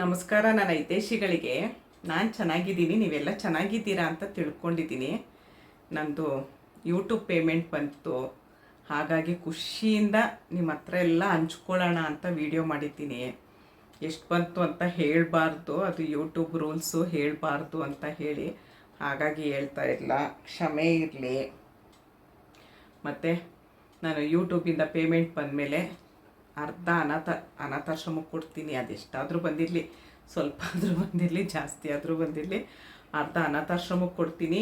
ನಮಸ್ಕಾರ, ನನ್ನ ಹಿತೈಷಿಗಳಿಗೆ. ನಾನು ಚೆನ್ನಾಗಿದ್ದೀನಿ, ನೀವೆಲ್ಲ ಚೆನ್ನಾಗಿದ್ದೀರಾ ಅಂತ ತಿಳ್ಕೊಂಡಿದ್ದೀನಿ. ನಂದು ಯೂಟ್ಯೂಬ್ ಪೇಮೆಂಟ್ ಬಂತು. ಹಾಗಾಗಿ ಖುಷಿಯಿಂದ ನಿಮ್ಮ ಹತ್ರ ಎಲ್ಲ ಹಂಚ್ಕೊಳ್ಳೋಣ ಅಂತ ವಿಡಿಯೋ ಮಾಡಿದ್ದೀನಿ. ಎಷ್ಟು ಬಂತು ಅಂತ ಹೇಳಬಾರ್ದು, ಅದು ಯೂಟ್ಯೂಬ್ ರೂಲ್ಸು ಹೇಳಬಾರ್ದು ಅಂತ ಹೇಳಿ. ಹಾಗಾಗಿ ಹೇಳ್ತಾ ಇಲ್ಲ, ಕ್ಷಮೆ ಇರಲಿ. ಮತ್ತು ನಾನು ಯೂಟ್ಯೂಬಿಂದ ಪೇಮೆಂಟ್ ಬಂದಮೇಲೆ ಅರ್ಧ ಅನಾಥ ಅನಾಥಾಶ್ರಮಕ್ಕೆ ಕೊಡ್ತೀನಿ, ಅದೆಷ್ಟಾದರೂ ಬಂದಿರಲಿ. ಸ್ವಲ್ಪ ಆದರೂ ಬಂದಿರಲಿ, ಜಾಸ್ತಿ ಆದರೂ ಬಂದಿರಲಿ. ಅರ್ಧ ಅನಾಥಾಶ್ರಮಕ್ಕೆ ಕೊಡ್ತೀನಿ.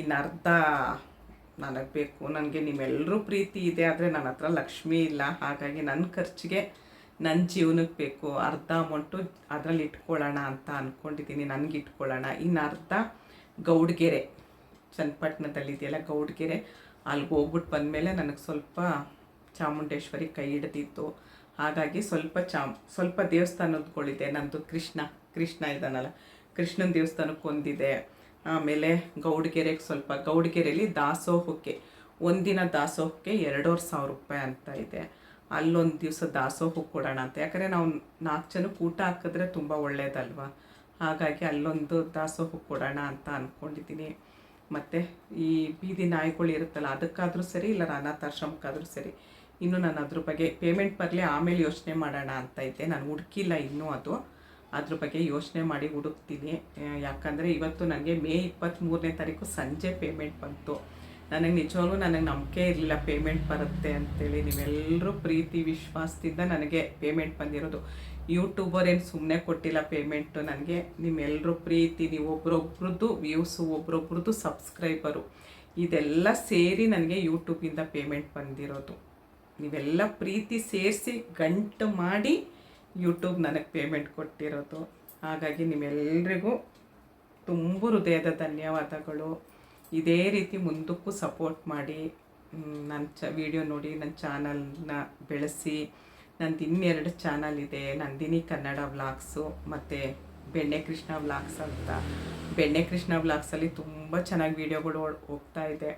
ಇನ್ನು ಅರ್ಧ ನನಗೆ ಬೇಕು, ನನಗೆ ನಿಮ್ಮೆಲ್ಲರೂ ಪ್ರೀತಿ ಇದೆ, ಆದರೆ ನನ್ನ ಹತ್ರ ಲಕ್ಷ್ಮಿ ಇಲ್ಲ. ಹಾಗಾಗಿ ನನ್ನ ಖರ್ಚಿಗೆ ನನ್ನ ಜೀವನಕ್ಕೆ ಬೇಕು. ಅರ್ಧ ಅಮೌಂಟು ಅದರಲ್ಲಿ ಇಟ್ಕೊಳ್ಳೋಣ ಅಂತ ಅಂದ್ಕೊಂಡಿದ್ದೀನಿ ನನಗೆ ಇಟ್ಕೊಳ್ಳೋಣ. ಇನ್ನು ಅರ್ಧ ಗೌಡ್ಗೆರೆ ಚನ್ನಪಟ್ಟಣದಲ್ಲಿದೆಯಲ್ಲ ಗೌಡ್ಗೆರೆ ಅಲ್ಲಿಗೆ ಹೋಗ್ಬಿಟ್ಟು ಬಂದಮೇಲೆ ನನಗೆ ಸ್ವಲ್ಪ ಚಾಮುಂಡೇಶ್ವರಿ ಕೈ ಹಿಡ್ದಿತ್ತು. ಹಾಗಾಗಿ ಸ್ವಲ್ಪ ಚಾಮ್, ಸ್ವಲ್ಪ ದೇವಸ್ಥಾನದ್ಗಳಿದೆ ನಂದು ಕೃಷ್ಣ ಕೃಷ್ಣ ಇದ್ದಾನಲ್ಲ, ಕೃಷ್ಣನ ದೇವಸ್ಥಾನಕ್ಕೆ ಒಂದಿದೆ ಆಮೇಲೆ ಗೌಡಗೆರೆಗೆ ಸ್ವಲ್ಪ ಗೌಡ್ಗೆರೆಯಲ್ಲಿ ದಾಸೋಹಕ್ಕೆ, ಒಂದಿನ ದಾಸೋಹಕ್ಕೆ ಎರಡೂವರೆ ಸಾವಿರ ರೂಪಾಯಿ ಅಂತ ಇದೆ. ಅಲ್ಲೊಂದು ದಿವಸ ದಾಸೋಹಕ್ಕೆ ಕೊಡೋಣ ಅಂತ. ಯಾಕಂದರೆ ನಾವು ನಾಲ್ಕು ಜನಕ್ಕೆ ಊಟ ಹಾಕಿದ್ರೆ ತುಂಬ ಒಳ್ಳೆಯದಲ್ವ ಹಾಗಾಗಿ ಅಲ್ಲೊಂದು ದಾಸೋಹಕ್ಕೆ ಕೊಡೋಣ ಅಂತ ಅಂದ್ಕೊಂಡಿದ್ದೀನಿ ಮತ್ತು ಈ ಬೀದಿ ನಾಯಿಗಳು ಇರುತ್ತಲ್ಲ, ಅದಕ್ಕಾದರೂ ಸರಿ ಇಲ್ಲ, ಅನಾಥಾಶ್ರಮಕ್ಕಾದರೂ ಸರಿ. ಇನ್ನು ನಾನು ಅದ್ರ ಬಗ್ಗೆ ಪೇಮೆಂಟ್ ಬರಲಿ, ಆಮೇಲೆ ಯೋಚನೆ ಮಾಡೋಣ ಅಂತ ಇದ್ದೆ. ನಾನು ಹುಡುಕಿಲ್ಲ ಇನ್ನೂ ಅದು. ಅದ್ರ ಬಗ್ಗೆ ಯೋಚನೆ ಮಾಡಿ ಹುಡುಕ್ತೀನಿ. ಯಾಕಂದರೆ ಇವತ್ತು ನನಗೆ ಮೇ ಇಪ್ಪತ್ತ್ಮೂರನೇ ತಾರೀಕು ಸಂಜೆ ಪೇಮೆಂಟ್ ಬಂತು. ನನಗೆ ನಿಜವಾಗ್ಲೂ ನನಗೆ ನಂಬಿಕೆ ಇರಲಿಲ್ಲ ಪೇಮೆಂಟ್ ಬರುತ್ತೆ ಅಂತೇಳಿ. ನೀವೆಲ್ಲರೂ ಪ್ರೀತಿ, ವಿಶ್ವಾಸದಿಂದ ನನಗೆ ಪೇಮೆಂಟ್ ಬಂದಿರೋದು. ಯೂಟ್ಯೂಬರ್ ಏನು ಸುಮ್ಮನೆ ಕೊಟ್ಟಿಲ್ಲ ಪೇಮೆಂಟು ನನಗೆ ನಿಮ್ಮೆಲ್ಲರೂ ಪ್ರೀತಿ, ನೀವು ಒಬ್ರೊಬ್ರದ್ದು ವ್ಯೂಸು ಒಬ್ರೊಬ್ರದ್ದು ಸಬ್ಸ್ಕ್ರೈಬರು ಇದೆಲ್ಲ ಸೇರಿ ನನಗೆ ಯೂಟ್ಯೂಬಿಂದ ಪೇಮೆಂಟ್ ಬಂದಿರೋದು. ನೀವೆಲ್ಲ ಪ್ರೀತಿ ಸೇರಿಸಿ ಗಂಟು ಮಾಡಿ ಯೂಟ್ಯೂಬ್ ನನಗೆ ಪೇಮೆಂಟ್ ಕೊಟ್ಟಿರೋದು. ಹಾಗಾಗಿ ನಿಮ್ಮೆಲ್ಲರಿಗೂ ತುಂಬ ಹೃದಯದ ಧನ್ಯವಾದಗಳು. ಇದೇ ರೀತಿ ಮುಂದಕ್ಕೂ ಸಪೋರ್ಟ್ ಮಾಡಿ ನನ್ನ ಚ ವಿಡಿಯೋ ನೋಡಿ ನನ್ನ ಚಾನಲ್ನ ಬೆಳೆಸಿ. ನಂದು ಇನ್ನೆರಡು ಚಾನಲ್ ಇದೆ, ನಂದಿನಿ ಕನ್ನಡ ವ್ಲಾಗ್ಸು ಮತ್ತು ಬೆಣ್ಣೆ ಕೃಷ್ಣ ವ್ಲಾಗ್ಸ್ ಅಂತ. ಬೆಣ್ಣೆ ಕೃಷ್ಣ ವ್ಲಾಗ್ಸಲ್ಲಿ ತುಂಬ ಚೆನ್ನಾಗಿ ವೀಡಿಯೋಗಳು ಹೋಗ್ತಾ ಇದೆ.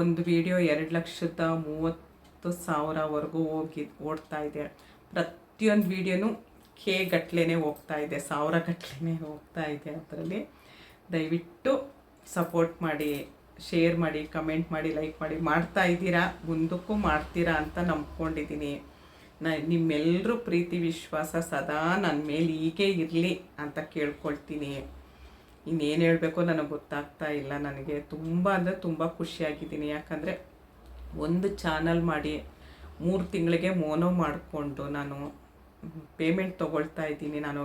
ಒಂದು ವಿಡಿಯೋ ಎರಡು ಲಕ್ಷದ ಮೂವತ್ತು ಸಾವಿರವರೆಗೂ ಹೋಗಿ ಓಡ್ತಾ ಇದೆ. ಪ್ರತಿಯೊಂದು ವೀಡಿಯೋನು ಕೆ ಗಟ್ಲೆನೇ ಹೋಗ್ತಾ ಇದೆ, ಸಾವಿರ ಗಟ್ಲೆನೇ ಹೋಗ್ತಾ ಇದೆ ಅದರಲ್ಲಿ. ದಯವಿಟ್ಟು ಸಪೋರ್ಟ್ ಮಾಡಿ, ಶೇರ್ ಮಾಡಿ, ಕಮೆಂಟ್ ಮಾಡಿ, ಲೈಕ್ ಮಾಡಿ. ಮಾಡ್ತಾ ಇದ್ದೀರಾ? ಮುಂದಕ್ಕೂ ಮಾಡ್ತೀರಾ ಅಂತ ನಂಬ್ಕೊಂಡಿದ್ದೀನಿ. ನ ನಿಮ್ಮೆಲ್ಲರೂ ಪ್ರೀತಿ, ವಿಶ್ವಾಸ ಸದಾ ನನ್ನ ಮೇಲೆ ಹೀಗೆ ಇರಲಿ ಅಂತ ಕೇಳ್ಕೊಳ್ತೀನಿ. ಇನ್ನೇನು ಹೇಳಬೇಕು ನನಗೆ ಗೊತ್ತಾಗ್ತಾ ಇಲ್ಲ ನನಗೆ. ತುಂಬ ಅಂದರೆ ತುಂಬ ಖುಷಿಯಾಗಿದ್ದೀನಿ. ಯಾಕಂದರೆ ಒಂದು ಚಾನಲ್ ಮಾಡಿ ಮೂರು ತಿಂಗಳಿಗೆ ಮೋನೋ ಮಾಡಿಕೊಂಡು ನಾನು ಪೇಮೆಂಟ್ ತೊಗೊಳ್ತಾ ಇದ್ದೀನಿ. ನಾನು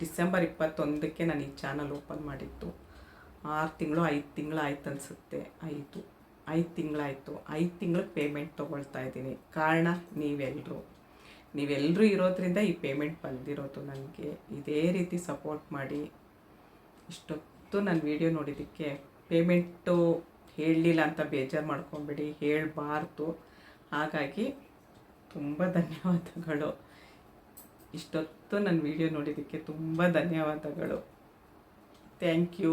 ಡಿಸೆಂಬರ್ ಇಪ್ಪತ್ತೊಂದಕ್ಕೆ ನಾನು ಈ ಚಾನಲ್ ಓಪನ್ ಮಾಡಿತ್ತು ಆರು ತಿಂಗಳು, ಐದು ತಿಂಗಳು ಆಯ್ತು ಅನಿಸುತ್ತೆ. ಐದು ಐದು ತಿಂಗಳಾಯಿತು. ಐದು ತಿಂಗಳು ಪೇಮೆಂಟ್ ತೊಗೊಳ್ತಾ ಇದ್ದೀನಿ. ಕಾರಣ ನೀವೆಲ್ಲರೂ ನೀವೆಲ್ಲರೂ ಇರೋದ್ರಿಂದ ಈ ಪೇಮೆಂಟ್ ಬಂದಿರೋದು ನನಗೆ. ಇದೇ ರೀತಿ ಸಪೋರ್ಟ್ ಮಾಡಿ. ಇಷ್ಟೊತ್ತು ನಾನು ವಿಡಿಯೋ ನೋಡಿದ್ದಕ್ಕೆ ಪೇಮೆಂಟು ಹೇಳಲಿಲ್ಲ ಅಂತ ಬೇಜಾರು ಮಾಡ್ಕೊಬೇಡಿ, ಹೇಳಬಾರ್ದು. ಹಾಗಾಗಿ ತುಂಬ ಧನ್ಯವಾದಗಳು. ಇಷ್ಟೊತ್ತು ನನ್ನ ವಿಡಿಯೋ ನೋಡಿದ್ದಕ್ಕೆ ತುಂಬ ಧನ್ಯವಾದಗಳು. Thank you